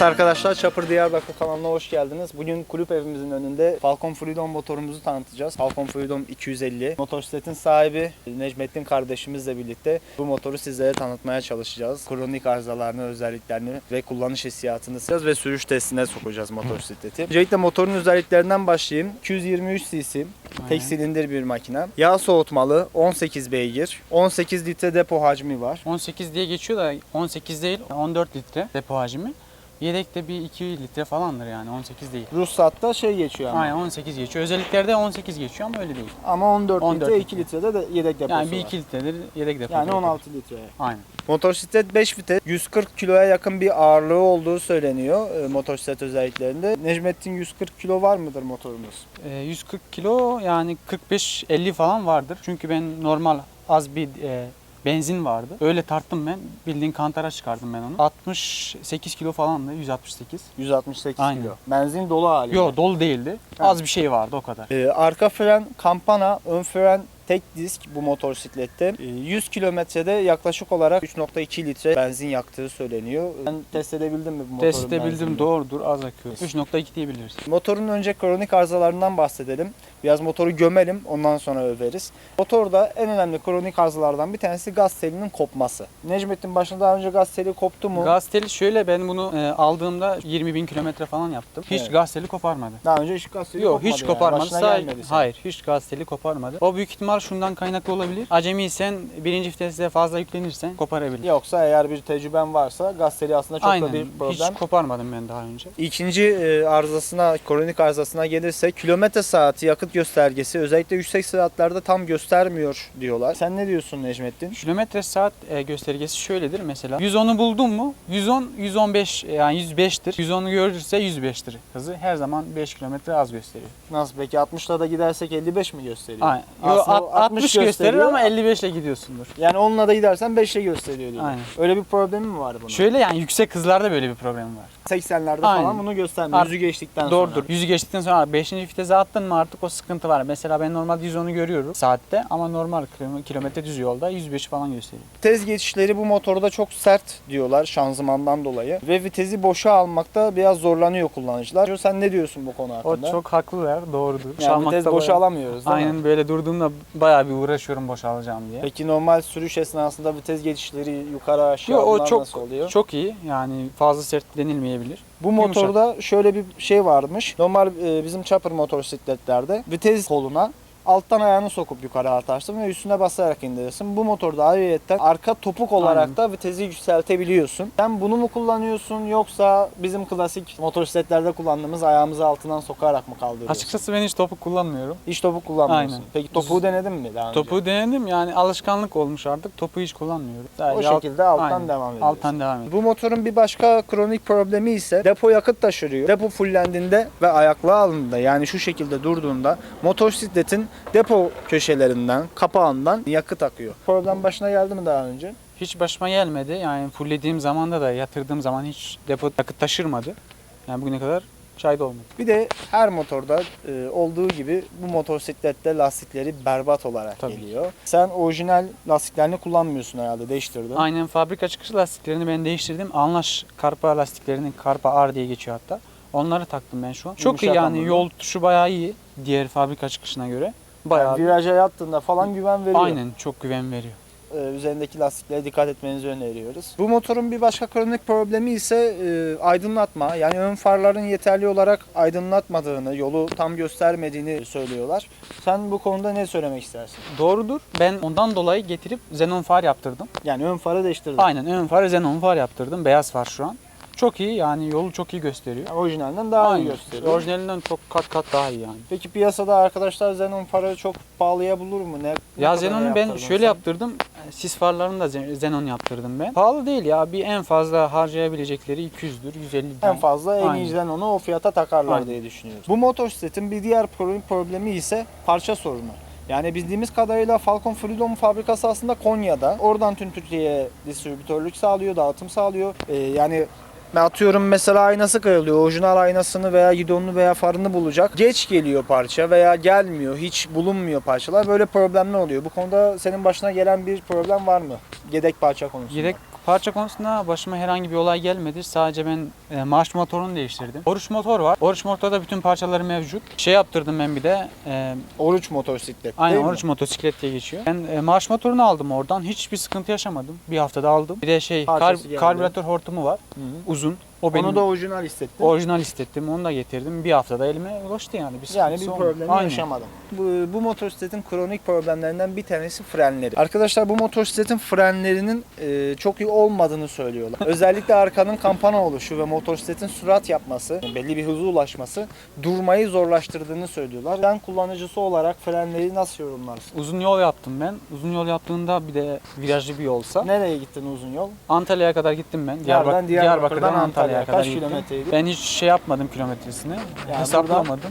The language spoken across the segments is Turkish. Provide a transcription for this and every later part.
Evet arkadaşlar Çapır Diyarbakır kanalına hoş geldiniz. Bugün kulüp evimizin önünde Falcon Freedom motorumuzu tanıtacağız. Falcon Freedom 250. Motosikletin sahibi Necmettin kardeşimizle birlikte bu motoru sizlere tanıtmaya çalışacağız. Kronik arızalarını, özelliklerini ve kullanış hissiyatını sileceğiz ve sürüş testine sokacağız motosikleti. Öncelikle motorun özelliklerinden başlayayım. 223 cc, tek silindir bir makine. Yağ soğutmalı, 18 beygir, 18 litre depo hacmi var. 18 diye geçiyor da 18 değil 14 litre depo hacmi. Yedekte bir 2 litre falandır yani 18 değil. Ruhsatta şey geçiyor ama. Aynen 18 geçiyor. Özelliklerde 18 geçiyor ama öyle değil. Ama 14, 14 litre, litre. 2 litrede de yedek deposu Yani bir var. 2 litredir yedek depo. Yani 16 litre. Aynen. Motosiklet 5 vites, 140 kiloya yakın bir ağırlığı olduğu söyleniyor e, motosiklet özelliklerinde. Necmettin 140 kilo var mıdır motorumuz? Ee, 140 kilo yani 45-50 falan vardır. Çünkü ben normal az bir e, benzin vardı. Öyle tarttım ben. Bildiğin kantara çıkardım ben onu. 68 kilo falandı. 168. 168 Aynen. kilo. Benzin dolu hali. Yo dolu değildi. Az bir şey vardı o kadar. E, arka fren kampana, ön fren tek disk bu motosiklette. E, 100 kilometrede yaklaşık olarak 3.2 litre benzin yaktığı söyleniyor. Sen test edebildin mi bu motorun Test edebildim benzinini? doğrudur az akıyor. 3.2 diyebiliriz. Motorun önce kronik arızalarından bahsedelim. Biraz motoru gömelim ondan sonra överiz. Motorda en önemli kronik arızalardan bir tanesi gaz telinin kopması. Necmettin başında daha önce gaz teli koptu mu? Gaz teli şöyle ben bunu e, aldığımda 20 bin kilometre falan yaptım. Hiç Evet. gaz teli koparmadı. Daha önce hiç gaz teli Yok kopmadı hiç yani. koparmadı. Başına Sadece- gelmedi senin. hayır hiç gaz teli koparmadı. O büyük ihtimal şundan kaynaklı olabilir. Acemiysen birinci viteste fazla yüklenirsen koparabilir. Yoksa eğer bir tecrüben varsa gaz teli aslında çok Aynen. da bir problem. Hiç koparmadım ben daha önce. İkinci e, arızasına, kronik arızasına gelirse kilometre saati yakıt göstergesi özellikle yüksek saatlerde tam göstermiyor diyorlar. Sen ne diyorsun Necmettin? Kilometre saat e, göstergesi şöyledir mesela. 110'u buldun mu? 110 115 yani 105'tir. 110'u görürse 105'tir hızı. Her zaman 5 kilometre az gösteriyor. Nasıl peki 60'la da gidersek 55 mi gösteriyor? Aynen. Yo, Aslında alt- 60 gösterir ama 55 ile gidiyorsundur. Yani onunla da gidersen 5'le gösteriyor diyor. Aynen. Öyle bir problemi mi var bunun? Şöyle yani yüksek hızlarda böyle bir problem var. 80'lerde Aynen. falan bunu göstermiyor. Yüzü geçtikten Doğrudur. sonra. Yüzü geçtikten sonra 5. vitese attın mı artık o sıkıntı var. Mesela ben normalde 110'u görüyorum saatte ama normal kilo- kilometre düz yolda 105 falan gösteriyor. Vites geçişleri bu motorda çok sert diyorlar şanzımandan dolayı. Ve vitesi boşa almakta biraz zorlanıyor kullanıcılar. Sen ne diyorsun bu konu O hakkında? çok haklılar. Doğrudur. yani vites boşa bayağı- alamıyoruz değil mi? Aynen böyle durduğumda bayağı bir uğraşıyorum boşalacağım diye. Peki normal sürüş esnasında vites geçişleri yukarı aşağı Yo, o çok nasıl oluyor? çok iyi. Yani fazla sert denilmeyebilir. Bu motorda şöyle bir şey varmış. Normal e, bizim chopper motosikletlerde vites koluna alttan ayağını sokup yukarı atarsın ve üstüne basarak indirirsin. Bu motorda ayrıyetten arka topuk olarak Aynen. da vitesi yükseltebiliyorsun. Sen bunu mu kullanıyorsun yoksa bizim klasik motosikletlerde kullandığımız ayağımızı altından sokarak mı kaldırıyorsun? Açıkçası ben hiç topuk kullanmıyorum. Hiç topuk kullanmıyorsun. Aynen. Peki topuğu denedin mi daha önce? Topuğu denedim yani alışkanlık olmuş artık. Topuğu hiç kullanmıyorum. o Sadece alt- şekilde alttan Aynen. devam ediyorsun. alttan devam ediyorum. Bu motorun bir başka kronik problemi ise depo yakıt taşırıyor. Depo fullendiğinde ve ayaklığa alındığında yani şu şekilde durduğunda motosikletin depo köşelerinden, kapağından yakıt akıyor. Problem başına geldi mi daha önce? Hiç başıma gelmedi. Yani fulllediğim zamanda da yatırdığım zaman hiç depo yakıt taşırmadı. Yani bugüne kadar şahit olmadım. Bir de her motorda e, olduğu gibi bu motosiklette lastikleri berbat olarak Tabii. geliyor. Sen orijinal lastiklerini kullanmıyorsun herhalde değiştirdin. Aynen fabrika çıkışı lastiklerini ben değiştirdim. Anlaş Karpa lastiklerinin Karpa R diye geçiyor hatta. Onları taktım ben şu an. Çok iyi Yumuşak yani hamurlu. yol tutuşu bayağı iyi diğer fabrika çıkışına göre. Bayağı Yani viraja yattığında falan güven veriyor. aynen çok güven veriyor. e, üzerindeki lastiklere dikkat etmenizi öneriyoruz. Bu motorun bir başka kronik problemi ise e, aydınlatma. Yani ön farların yeterli olarak aydınlatmadığını, yolu tam göstermediğini söylüyorlar. Sen bu konuda ne söylemek istersin? Doğrudur. Ben ondan dolayı getirip xenon far yaptırdım. Yani ön farı değiştirdin. Aynen ön far xenon far yaptırdım. Beyaz far şu an. Çok iyi yani yolu çok iyi gösteriyor. Yani orijinalinden daha iyi Aynen. gösteriyor. Orijinalinden çok kat kat daha iyi yani. Peki piyasada arkadaşlar Xenon farı çok pahalıya bulur mu? Ne, ne Ya Xenon'u ben şöyle sen? yaptırdım. Sis farlarını da Xenon yaptırdım ben. Pahalı değil ya. Bir en fazla harcayabilecekleri 200'dür, 150 En fazla en iyi. Xenon'u o fiyata takarlar Aynen. diye düşünüyoruz. Bu motosikletin bir diğer pro- problemi ise parça sorunu. Yani bildiğimiz kadarıyla Falcon Freedom fabrikası aslında Konya'da. Oradan tüm Türkiye'ye distribütörlük sağlıyor, dağıtım sağlıyor. Ee, yani ben atıyorum mesela aynası kırılıyor. Orijinal aynasını veya gidonunu veya farını bulacak. Geç geliyor parça veya gelmiyor. Hiç bulunmuyor parçalar. Böyle problemler oluyor. Bu konuda senin başına gelen bir problem var mı? Yedek parça konusunda. Yedek Parça konusunda başıma herhangi bir olay gelmedi. Sadece ben e, marş motorunu değiştirdim. Oruç motor var. Oruç motorda bütün parçaları mevcut. Şey yaptırdım ben bir de. E, Oruç motosiklet aynen değil mi? oruç motosiklet diye geçiyor. Ben e, marş motorunu aldım oradan. Hiçbir sıkıntı yaşamadım. Bir haftada aldım. Bir de şey Parçası kar- geldi. karbüratör hortumu var. Hı hı. Uzun. O benim Onu da orijinal hissettin. orijinal istettim. Onu da getirdim. Bir haftada elime ulaştı yani. Bir Yani bir sıkıntısı olmadı. problemi Aynen. yaşamadım. Bu, bu motosikletin kronik problemlerinden bir tanesi frenleri. Arkadaşlar bu motosikletin frenlerinin e, çok iyi olmadığını söylüyorlar. Özellikle arkanın kampana oluşu ve motosikletin sürat yapması, belli bir hıza ulaşması durmayı zorlaştırdığını söylüyorlar. Sen kullanıcısı olarak frenleri nasıl yorumlarsın? Uzun yol yaptım ben. Uzun yol yaptığında bir de virajlı bir yolsa. Nereye gittin uzun yol? Antalya'ya kadar gittim ben. Diyarbakır, Diyarbakır'dan Diyarbakır'dan Antalya'ya. Antalya'ya kadar Kaç gittim. kilometreydi? Ben hiç şey yapmadım kilometresini. Hesaplamadım.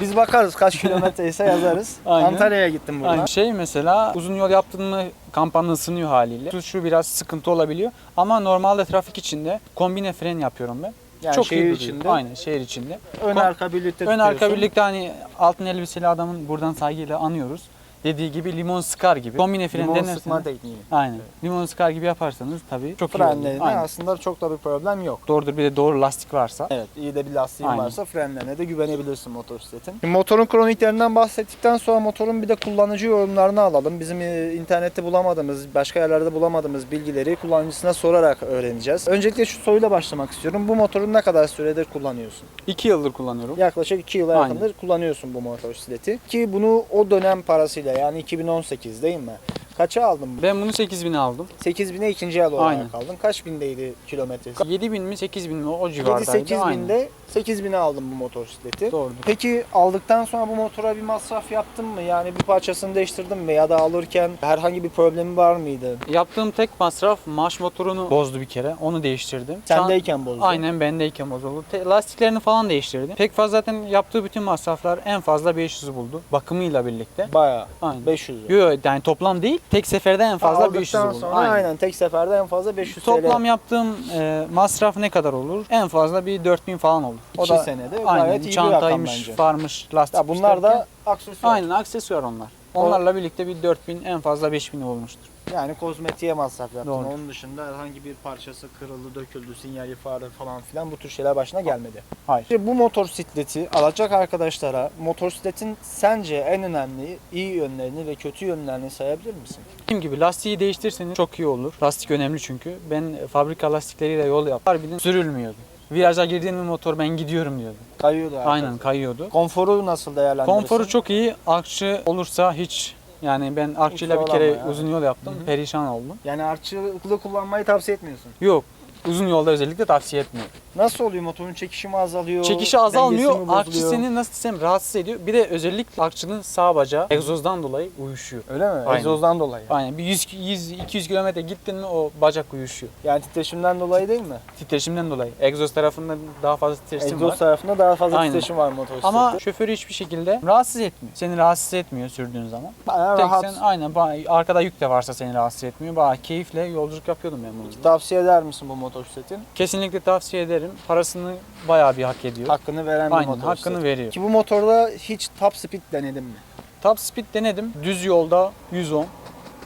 Biz bakarız kaç kilometre ise yazarız. Aynen. Antalya'ya gittim buradan. Aynı şey mesela uzun yol yaptın mı kampanı ısınıyor haliyle. Tutuşu biraz sıkıntı olabiliyor. Ama normalde trafik içinde kombine fren yapıyorum ben. Yani Çok şehir iyi duruyor. içinde. Aynen şehir içinde. Ön Kom- arka birlikte Ön arka birlikte hani altın elbiseli adamın buradan saygıyla anıyoruz. Dediği gibi limon sıkar gibi. Kombine fren Limon denerseniz. sıkma tekniği. Aynen. Limon sıkar gibi yaparsanız tabii çok iyi Frenlerine olur. Aynen. aslında çok da bir problem yok. Doğrudur bir de doğru lastik varsa. Evet iyi de bir lastiğin Aynen. varsa frenlerine de güvenebilirsin motosikletin. Şimdi motorun kroniklerinden bahsettikten sonra motorun bir de kullanıcı yorumlarını alalım. Bizim e, internette bulamadığımız, başka yerlerde bulamadığımız bilgileri kullanıcısına sorarak öğreneceğiz. Öncelikle şu soruyla başlamak istiyorum. Bu motoru ne kadar süredir kullanıyorsun? İki yıldır kullanıyorum. Yaklaşık 2 yıla yakındır kullanıyorsun bu motosikleti. Ki bunu o dönem parasıyla yani 2018 değil mi? Kaça aldın? bunu? Ben bunu 8000 aldım. 8000'e ikinci el olarak Aynen. aldın. Kaç bindeydi kilometresi? 7000 mi 8000 mi o civardaydı. 7-8 Aynen. binde 8000'e aldım bu motosikleti. Doğrudur. Peki aldıktan sonra bu motora bir masraf yaptın mı? Yani bir parçasını değiştirdin mi? Ya da alırken herhangi bir problemi var mıydı? Yaptığım tek masraf marş motorunu bozdu bir kere. Onu değiştirdim. Şu an- Sendeyken bozdu. Aynen bendeyken bozuldu. Te- lastiklerini falan değiştirdim. Pek fazla zaten yaptığı bütün masraflar en fazla 500'ü buldu. Bakımıyla birlikte. Bayağı. Aynen. 500 Yo yo, yani toplam değil. Tek seferde en fazla Aldıktan 500'ü buldu. sonra aynen. tek seferde en fazla 500 Toplam TL. yaptığım e, masraf ne kadar olur? En fazla bir 4000 falan olur. O İki da senede aynen gayet iyi bir rakam çantaymış, bence. farmış, lastik. Ya bunlar da aksesuar. Aynen aksesuar onlar. Onlarla birlikte bir 4000 en fazla 5000 olmuştur. Yani kozmetiğe masraf yaptın. Doğru. Onun dışında herhangi bir parçası kırıldı, döküldü, sinyali farı falan filan bu tür şeyler başına gelmedi. Hayır. İşte bu motosikleti alacak arkadaşlara motosikletin sence en önemli iyi yönlerini ve kötü yönlerini sayabilir misin? Dediğim gibi lastiği değiştirseniz çok iyi olur. Lastik önemli çünkü. Ben fabrika lastikleriyle yol yaptım. Harbiden sürülmüyordu. Viraja girdiğim bir motor ben gidiyorum diyordu. Kayıyordu artık. Aynen kayıyordu. Konforu nasıl değerlendirirsin? Konforu çok iyi. Akçı olursa hiç yani ben akçıyla bir kere zorlama ya. uzun yol yaptım. Hı hı. Perişan oldum. Yani artçılıklı kullanmayı tavsiye etmiyorsun. Yok. Uzun yolda özellikle tavsiye etmiyorum. Nasıl oluyor motorun çekişi mi azalıyor? Çekişi dengesi azalmıyor. mi Akçı bozuluyor? seni nasıl desem rahatsız ediyor. Bir de özellikle akçının sağ bacağı egzozdan dolayı uyuşuyor. Öyle mi? Aynen. Egzozdan dolayı. Aynen bir 100 100 200 kilometre gittin mi o bacak uyuşuyor. Yani titreşimden dolayı değil mi? Titreşimden dolayı. Egzoz tarafında daha fazla titreşim Egzoz var. tarafında daha fazla Aynen. titreşim var motosiklette. Ama şoförü hiçbir şekilde rahatsız etmiyor. Seni rahatsız etmiyor sürdüğün zaman. Bayağı Tek rahat. sen aynen ba- arkada yük de varsa seni rahatsız etmiyor. Bayağı keyifle yolculuk yapıyordum ben bunu. Tavsiye eder misin bu motosikletin? Kesinlikle tavsiye ederim. Parasını bayağı bir hak ediyor. Hakkını veren bir aynen motosiklet. hakkını veriyor. Ki bu motorda hiç top speed denedin mi? Top speed denedim. Düz yolda 110.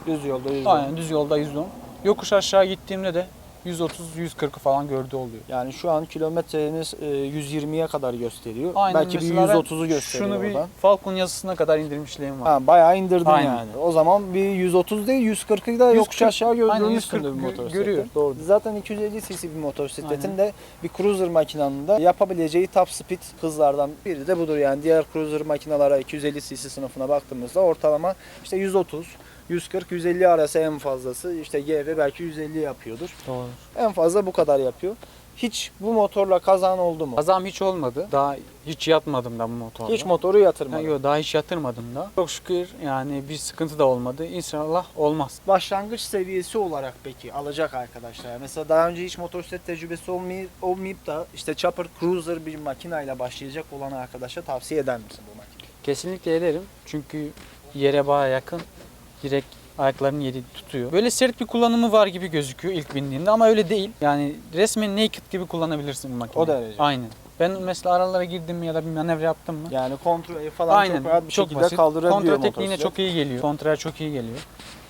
Düz yolda yüz Aynen düz yolda 110. Yokuş aşağı gittiğimde de 130-140 falan gördüğü oluyor. Yani şu an kilometreniz e, 120'ye kadar gösteriyor. Aynen Belki bir mesela ben 130'u gösteriyor Şunu bir oradan. Falcon yazısına kadar indirmişliğim var. Ha, bayağı indirdin Aynen. yani. O zaman bir 130 değil 140'ı da yokuş 140, aşağı aynen, gördürmüşsündür 140 bu gö- motosikletin. görüyor, doğru. Zaten 250 cc bir motosikletin de bir cruiser makinanın da yapabileceği top speed hızlardan biri de budur. Yani diğer cruiser makinalara 250 cc sınıfına baktığımızda ortalama işte 130 140-150 arası en fazlası işte GV belki 150 yapıyordur. Doğru. En fazla bu kadar yapıyor. Hiç bu motorla kazan oldu mu? Kazam hiç olmadı. Daha hiç yatmadım da bu motorla. Hiç motoru yatırmadın. Ha, yok daha hiç yatırmadım da. Çok şükür yani bir sıkıntı da olmadı. İnşallah olmaz. Başlangıç seviyesi olarak peki alacak arkadaşlar. Mesela daha önce hiç motosiklet tecrübesi olmayıp, olmayıp da işte chopper cruiser bir makinayla başlayacak olan arkadaşa tavsiye eder misin bu makineyi? Kesinlikle ederim. Çünkü yere baya yakın. Direkt ayaklarının yeri tutuyor. Böyle sert bir kullanımı var gibi gözüküyor ilk bindiğinde ama öyle değil. Yani resmen naked gibi kullanabilirsin bu makineyi. O derece. Aynen. Ben mesela aralara girdim mi ya da bir manevra yaptım mı? Yani kontrolü falan Aynen. çok rahat bir çok şekilde basit. kaldırabiliyor Kontrol tekniğine motosiklet. çok iyi geliyor. Kontraya çok iyi geliyor.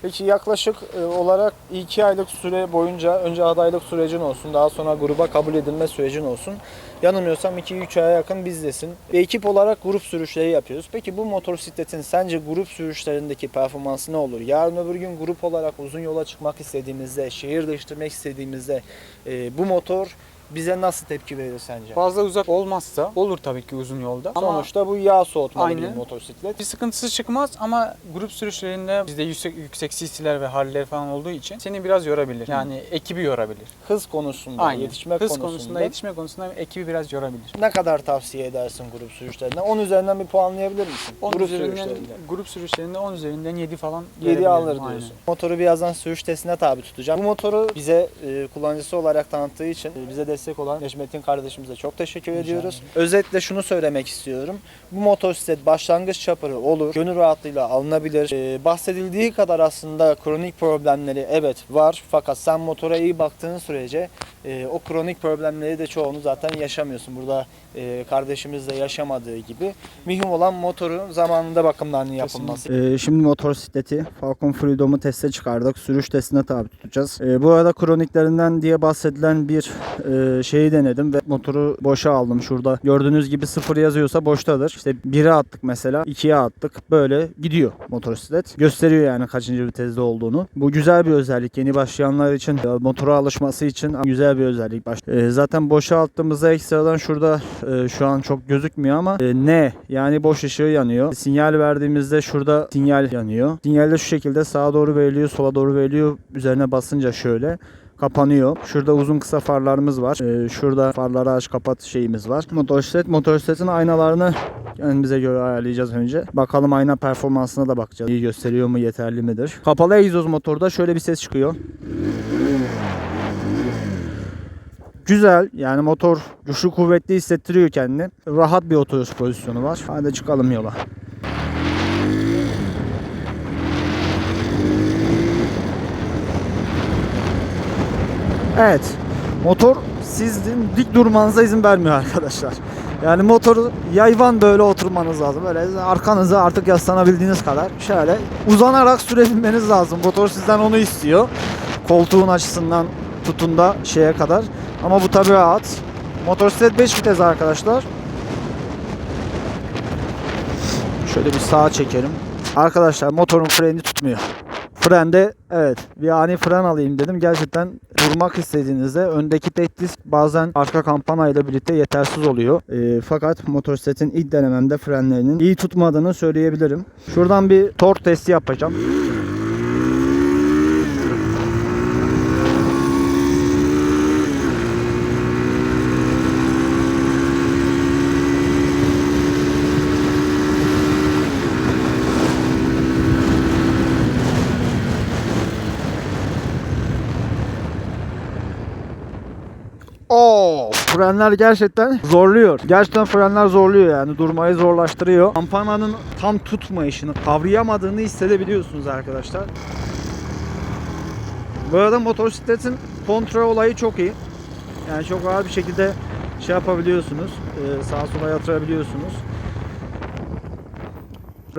Peki yaklaşık e, olarak 2 aylık süre boyunca önce adaylık sürecin olsun daha sonra gruba kabul edilme sürecin olsun. Yanılmıyorsam 2-3 aya yakın bizdesin. Ve ekip olarak grup sürüşleri yapıyoruz. Peki bu motosikletin sence grup sürüşlerindeki performansı ne olur? Yarın öbür gün grup olarak uzun yola çıkmak istediğimizde, şehir değiştirmek istediğimizde e, bu motor bize nasıl tepki verir sence? Fazla uzak olmazsa olur tabii ki uzun yolda. Ama Sonuçta bu yağ soğutmalı bir Aynen. motosiklet. bir sıkıntısı çıkmaz ama grup sürüşlerinde bizde yüksek yüksek CC'ler ve Harley'ler falan olduğu için seni biraz yorabilir. Yani ekibi yorabilir. Hız konusunda, Aynen. yetişmek Hız konusunda, yetişme konusunda ekibi biraz yorabilir. ne kadar tavsiye edersin grup sürüşlerine? 10 üzerinden bir puanlayabilir misin? 10 grup üzerinden, sürüşlerinde. grup sürüşlerinde 10 üzerinden 7 falan 7 verebilirim. alır Aynen. diyorsun. Motoru birazdan sürüş testine tabi tutacağım. Bu motoru bize e, kullanıcısı olarak tanıttığı için e, bize destek olan Necmettin kardeşimize çok teşekkür ediyoruz. Özetle şunu söylemek istiyorum. Bu motosiklet başlangıç çaparı olur. Gönül rahatlığıyla alınabilir. E, bahsedildiği kadar aslında kronik problemleri evet var. Fakat sen motora iyi baktığın sürece e, o kronik problemleri de çoğunu zaten yaşamıyorsun. Burada e, kardeşimiz de yaşamadığı gibi. Mühim olan motorun zamanında bakımlarının yapılması. Ee, şimdi motosikleti Falcon Freedom'u teste çıkardık. Sürüş testine tabi tutacağız. Ee, bu arada kroniklerinden diye bahsedilen bir e, şeyi denedim ve motoru boşa aldım. Şurada gördüğünüz gibi sıfır yazıyorsa boştadır. İşte 1'e attık mesela 2'ye attık. Böyle gidiyor motosiklet. Gösteriyor yani kaçıncı viteste olduğunu. Bu güzel bir özellik. Yeni başlayanlar için e, motora alışması için güzel bir özellik. E, zaten boşa attığımızda ekstradan şurada e, şu an çok gözükmüyor ama e, ne yani boş ışığı yanıyor. Sinyal verdiğimizde şurada sinyal yanıyor. Sinyal de şu şekilde sağa doğru veriliyor, sola doğru veriliyor. Üzerine basınca şöyle kapanıyor. Şurada uzun kısa farlarımız var. Ee, şurada farları aç kapat şeyimiz var. Motosiklet, motosikletin aynalarını kendimize göre ayarlayacağız önce. Bakalım ayna performansına da bakacağız. İyi gösteriyor mu, yeterli midir? Kapalı egzoz motorda şöyle bir ses çıkıyor. Güzel yani motor güçlü kuvvetli hissettiriyor kendini. Rahat bir oturuş pozisyonu var. Hadi çıkalım yola. Evet. Motor sizin dik durmanıza izin vermiyor arkadaşlar. Yani motoru yayvan böyle oturmanız lazım. Böyle arkanıza artık yaslanabildiğiniz kadar şöyle uzanarak sürebilmeniz lazım. Motor sizden onu istiyor. Koltuğun açısından tutun da şeye kadar. Ama bu tabi rahat. Motosiklet 5 vites arkadaşlar. Şöyle bir sağa çekelim. Arkadaşlar motorun freni tutmuyor. Frende evet bir ani fren alayım dedim. Gerçekten durmak istediğinizde öndeki tek disk bazen arka kampana ile birlikte yetersiz oluyor. Ee, fakat motosikletin ilk denememde frenlerinin iyi tutmadığını söyleyebilirim. Şuradan bir tork testi yapacağım. Frenler gerçekten zorluyor. Gerçekten frenler zorluyor yani durmayı zorlaştırıyor. Kampananın tam tutmayışını, kavrayamadığını hissedebiliyorsunuz arkadaşlar. Bu arada motosikletin kontra olayı çok iyi. Yani çok rahat bir şekilde şey yapabiliyorsunuz. e, Sağa sola yatırabiliyorsunuz.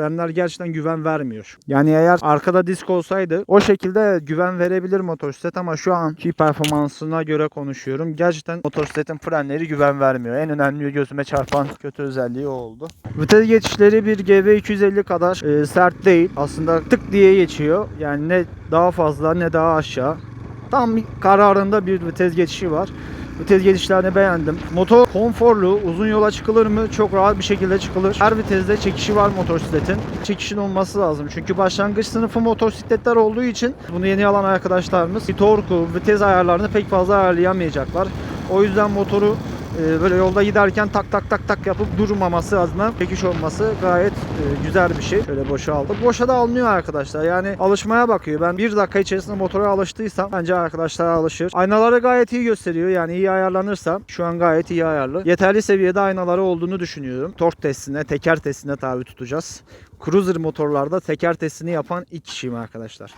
Frenler gerçekten güven vermiyor. Yani eğer arkada disk olsaydı o şekilde güven verebilir motosiklet ama şu anki performansına göre konuşuyorum. Gerçekten motosikletin frenleri güven vermiyor. En önemli gözüme çarpan kötü özelliği o oldu. Vites geçişleri bir GB250 kadar e, sert değil. Aslında tık diye geçiyor. Yani ne daha fazla ne daha aşağı. Tam kararında bir vites geçişi var. Vites geçişlerini beğendim. Motor konforlu, uzun yola çıkılır mı? Çok rahat bir şekilde çıkılır. Her viteste çekişi var motosikletin. Çekişin olması lazım. Çünkü başlangıç sınıfı motosikletler olduğu için bunu yeni alan arkadaşlarımız torku, vites ayarlarını pek fazla ayarlayamayacaklar. O yüzden motoru böyle yolda giderken tak tak tak tak yapıp durmaması adına çekiş olması gayet e, güzel bir şey. Şöyle boşa aldım. Boşa da alınıyor arkadaşlar. Yani alışmaya bakıyor. Ben bir dakika içerisinde motora alıştıysam bence arkadaşlar alışır. Aynaları gayet iyi gösteriyor. Yani iyi ayarlanırsa şu an gayet iyi ayarlı. Yeterli seviyede aynaları olduğunu düşünüyorum. Tork testine, teker testine tabi tutacağız. Cruiser motorlarda teker testini yapan ilk kişiyim arkadaşlar.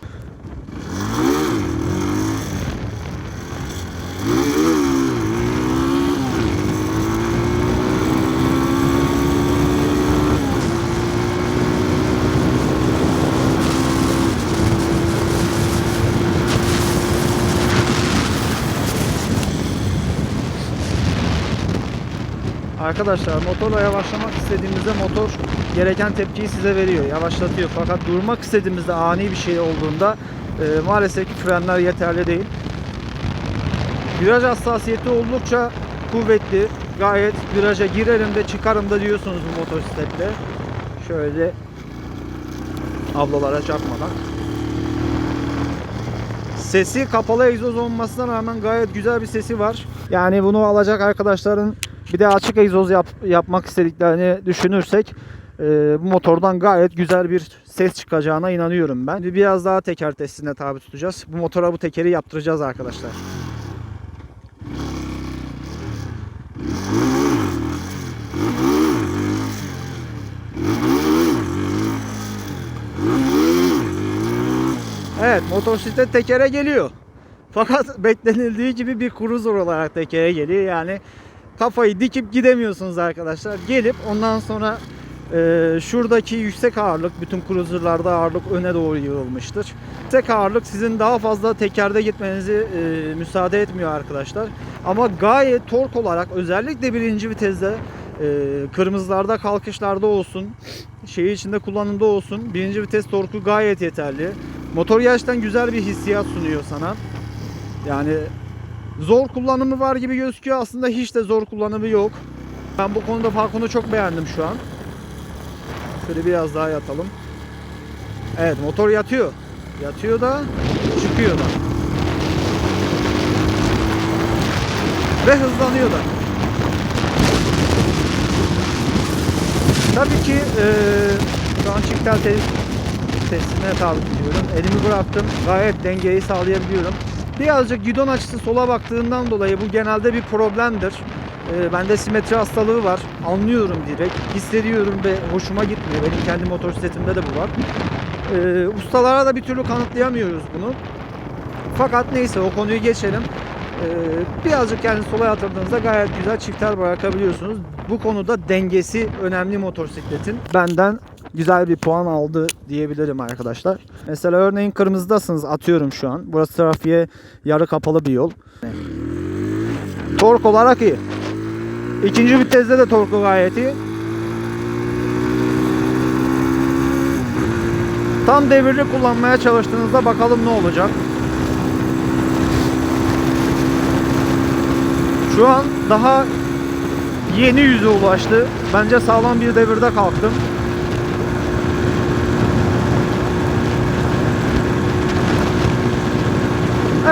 Arkadaşlar motorla yavaşlamak istediğimizde motor gereken tepkiyi size veriyor. Yavaşlatıyor. Fakat durmak istediğimizde ani bir şey olduğunda e, maalesef ki frenler yeterli değil. Viraj hassasiyeti oldukça kuvvetli. Gayet viraja girerim de çıkarım da diyorsunuz bu motosikletle. Şöyle ablalara çarpmadan. Sesi kapalı egzoz olmasına rağmen gayet güzel bir sesi var. Yani bunu alacak arkadaşların bir de açık egzoz yap, yapmak istediklerini düşünürsek e, bu motordan gayet güzel bir ses çıkacağına inanıyorum ben. Biraz daha teker testine tabi tutacağız. Bu motora bu tekeri yaptıracağız arkadaşlar. Evet motosiklet tekere geliyor. Fakat beklenildiği gibi bir cruiser olarak tekere geliyor. Yani kafayı dikip gidemiyorsunuz arkadaşlar. Gelip ondan sonra e, şuradaki yüksek ağırlık bütün cruiserlarda ağırlık öne doğru yığılmıştır. Yüksek ağırlık sizin daha fazla tekerde gitmenizi e, müsaade etmiyor arkadaşlar. Ama gayet tork olarak özellikle birinci viteste e, kırmızılarda kalkışlarda olsun şeyi içinde kullanımda olsun birinci vites torku gayet yeterli. Motor gerçekten güzel bir hissiyat sunuyor sana. Yani zor kullanımı var gibi gözüküyor. Aslında hiç de zor kullanımı yok. Ben bu konuda Falcon'u çok beğendim şu an. Şöyle biraz daha yatalım. Evet motor yatıyor. Yatıyor da çıkıyor da. Ve hızlanıyor da. Tabii ki eee şu an çiftel te- testine tabi tutuyorum. Elimi bıraktım. Gayet dengeyi sağlayabiliyorum. Birazcık gidon açısı sola baktığından dolayı bu genelde bir problemdir. Ee, bende simetri hastalığı var. Anlıyorum direkt. Hissediyorum ve hoşuma gitmiyor. Benim kendi motosikletimde de bu var. Ee, ustalara da bir türlü kanıtlayamıyoruz bunu. Fakat neyse o konuyu geçelim. Ee, birazcık yani sola yatırdığınızda gayet güzel çifter bırakabiliyorsunuz. Bu konuda dengesi önemli motosikletin. Benden güzel bir puan aldı diyebilirim arkadaşlar. Mesela örneğin kırmızıdasınız atıyorum şu an. Burası trafiğe yarı kapalı bir yol. Tork olarak iyi. İkinci viteste de torku gayet iyi. Tam devirli kullanmaya çalıştığınızda bakalım ne olacak. Şu an daha yeni yüze ulaştı. Bence sağlam bir devirde kalktım.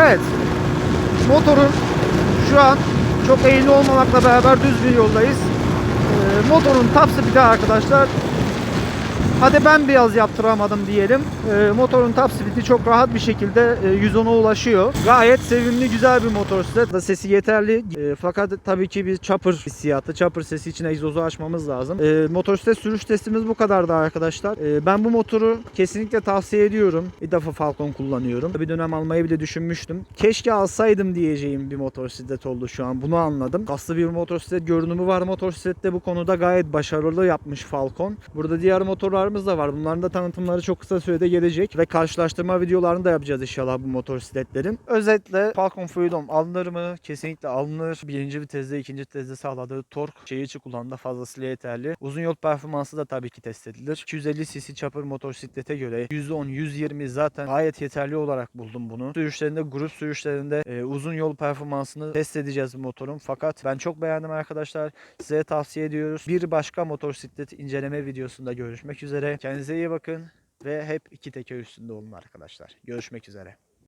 Evet. Motorun şu an çok eğimli olmamakla beraber düz bir yoldayız. Ee, motorun top speed'i arkadaşlar Hadi ben biraz yaptıramadım diyelim. Ee, motorun top speed'i çok rahat bir şekilde e, 110'a ulaşıyor. Gayet sevimli güzel bir motosiklet. Sesi yeterli. E, fakat tabii ki bir chopper hissiyatı. Chopper sesi için egzozu açmamız lazım. E, motosiklet sürüş testimiz bu kadardı arkadaşlar. E, ben bu motoru kesinlikle tavsiye ediyorum. Bir defa Falcon kullanıyorum. Bir dönem almayı bile düşünmüştüm. Keşke alsaydım diyeceğim bir motosiklet oldu şu an. Bunu anladım. Kaslı bir motosiklet görünümü var motosiklette. Bu konuda gayet başarılı yapmış Falcon. Burada diğer motorlarımız da var. Bunların da tanıtımları çok kısa sürede gelecek ve karşılaştırma videolarını da yapacağız inşallah bu motosikletlerin. Özetle Falcon Freedom alınır mı? Kesinlikle alınır. Birinci viteste, ikinci viteste sağladığı tork şehir içi kullanımda fazlasıyla yeterli. Uzun yol performansı da tabii ki test edilir. 250 cc chopper motosiklete göre %10-120 zaten gayet yeterli olarak buldum bunu. Sürüşlerinde, grup sürüşlerinde e, uzun yol performansını test edeceğiz bu motorun. Fakat ben çok beğendim arkadaşlar. Size tavsiye ediyoruz. Bir başka motosiklet inceleme videosunda görüşmek üzere. Kendinize iyi bakın ve hep iki teker üstünde olun arkadaşlar. Görüşmek üzere.